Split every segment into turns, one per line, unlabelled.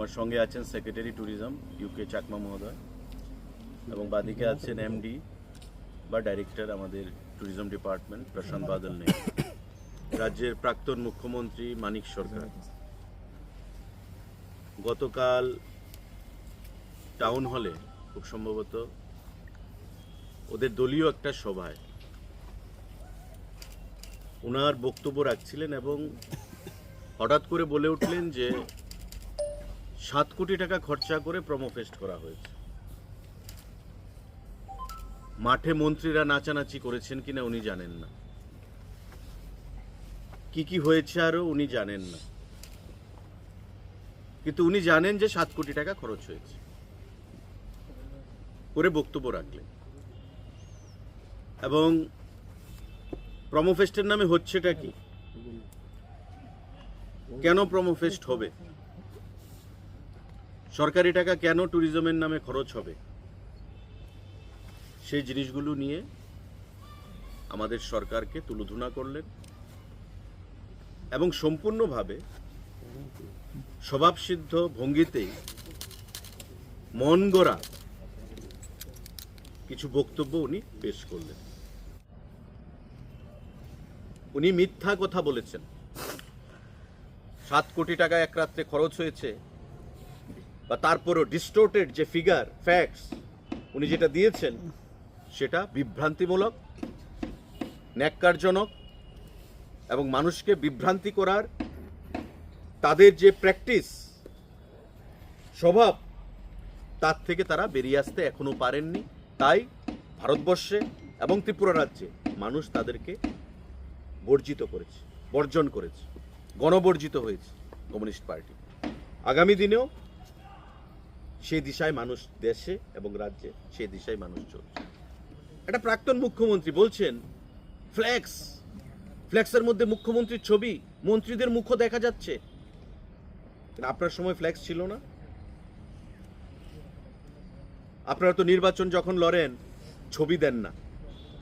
আমার সঙ্গে আছেন সেক্রেটারি ট্যুরিজম ইউকে চাকমা মহোদয়। এবং বাদিকে আছেন এমডি বা ডাইরেক্টর আমাদের ট্যুরিজম ডিপার্টমেন্ট প্রশান্ত বাদল নেই। রাজ্যের প্রাক্তন মুখ্যমন্ত্রী মানিক সরকার। গতকাল টাউন হলে খুব সম্ভবত ওদের দলীয় একটা সভায় ওনার বক্তব্য রাখছিলেন এবং হঠাৎ করে বলে উঠলেন যে সাত কোটি টাকা খরচা করে প্রোমো ফেস্ট করা হয়েছে। মাঠে মন্ত্রীরা নাচানাচি করেছেন কিনা উনি জানেন না। কি কি হয়েছে আরও উনি জানেন না। কিন্তু উনি জানেন যে সাত কোটি টাকা খরচ হয়েছে। করে বক্তব্য রাখলেন। এবং প্রোমো ফেস্টের নামে হচ্ছেটা কি? কেন প্রোমো ফেস্ট হবে? সরকারি টাকা কেন ট্যুরিজমের নামে খরচ হবে? সেই জিনিসগুলো নিয়ে আমাদের সরকারকে তুলোধুনা করলেন এবং সম্পূর্ণভাবে স্বভাবসিদ্ধ ভঙ্গিতেই মন গড়া কিছু বক্তব্য উনি পেশ করলেন। উনি মিথ্যা কথা বলেছেন। সাত কোটি টাকা এক রাত্রে খরচ হয়েছে। বা তারপরও ডিস্টোর্টেড যে ফিগার ফ্যাক্টস উনি যেটা দিয়েছেন, সেটা বিভ্রান্তিমূলক, ন্যাক্কারজনক এবং মানুষকে বিভ্রান্তি করার তাদের যে প্র্যাকটিস স্বভাব, তার থেকে তারা বেরিয়ে আসতে এখনও পারেননি। তাই ভারতবর্ষে এবং ত্রিপুরা রাজ্যে মানুষ তাদেরকে বর্জিত করেছে, বর্জন করেছে, গণবর্জিত হয়েছে কমিউনিস্ট পার্টি। আগামী দিনেও সেই দিশায় মানুষ দেশে এবং রাজ্যে সেই দিশায় মানুষ চলছে। একটা প্রাক্তন মুখ্যমন্ত্রী বলছেন, ফ্ল্যাক্স, ফ্ল্যাক্সের মধ্যে মুখ্যমন্ত্রীর ছবি, মন্ত্রীদের মুখও দেখা যাচ্ছে। আপনার সময় ফ্ল্যাক্স ছিল না। আপনারা তো নির্বাচন যখন লড়েন, ছবি দেন না।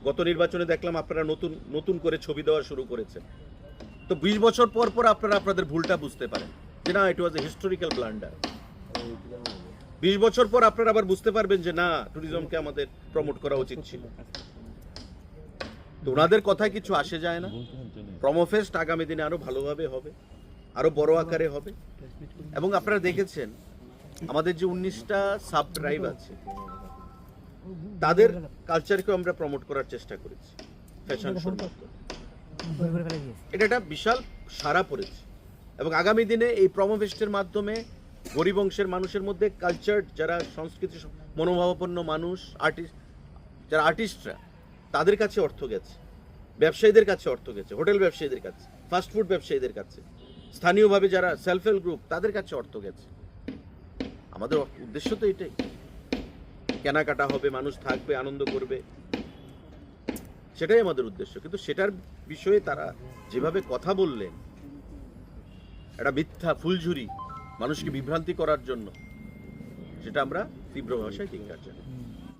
গত নির্বাচনে দেখলাম আপনারা নতুন নতুন করে ছবি দেওয়া শুরু করেছেন। তো বিশ বছর পর পর আপনারা আপনাদের ভুলটা বুঝতে পারেন। যে না ইট ওয়াজ এ হিস্টোরিক্যাল ব্লান্ডার বিশ বছর পর আপনারা আবার বুঝতে পারবেন যে না ট্যুরিজমকে আমাদের প্রমোট করা উচিত ছিল। তো ওনাদের কথায় কিছু আসে যায় না। প্রমোফেস্ট আগামী দিনে আরও ভালোভাবে হবে, আরও বড় আকারে হবে। এবং আপনারা দেখেছেন, আমাদের যে উনিশটা সাব ট্রাইব আছে, তাদের কালচারকেও আমরা প্রমোট করার চেষ্টা করেছি ফ্যাশন এটা একটা বিশাল সারা পড়েছে। এবং আগামী দিনে এই প্রমোফেস্টের মাধ্যমে গরিব অংশের মানুষের মধ্যে কালচার যারা সংস্কৃতি মনোভাবাপন্ন মানুষ আর্টিস্ট যারা আর্টিস্টরা তাদের কাছে অর্থ গেছে। ব্যবসায়ীদের কাছে অর্থ গেছে, হোটেল ব্যবসায়ীদের কাছে ফাস্টফুড ব্যবসায়ীদের কাছে, স্থানীয়ভাবে যারা সেলফ হেল্প গ্রুপ তাদের কাছে অর্থ গেছে। আমাদের উদ্দেশ্য তো এটাই। কেনাকাটা হবে, মানুষ থাকবে, আনন্দ করবে। সেটাই আমাদের উদ্দেশ্য। কিন্তু সেটার বিষয়ে তারা যেভাবে কথা বললেন, একটা মিথ্যা, ফুলঝুরি মানুষকে বিভ্রান্তি করার জন্য সেটা আমরা তীব্র ভাষায় ধিক্কার জানাই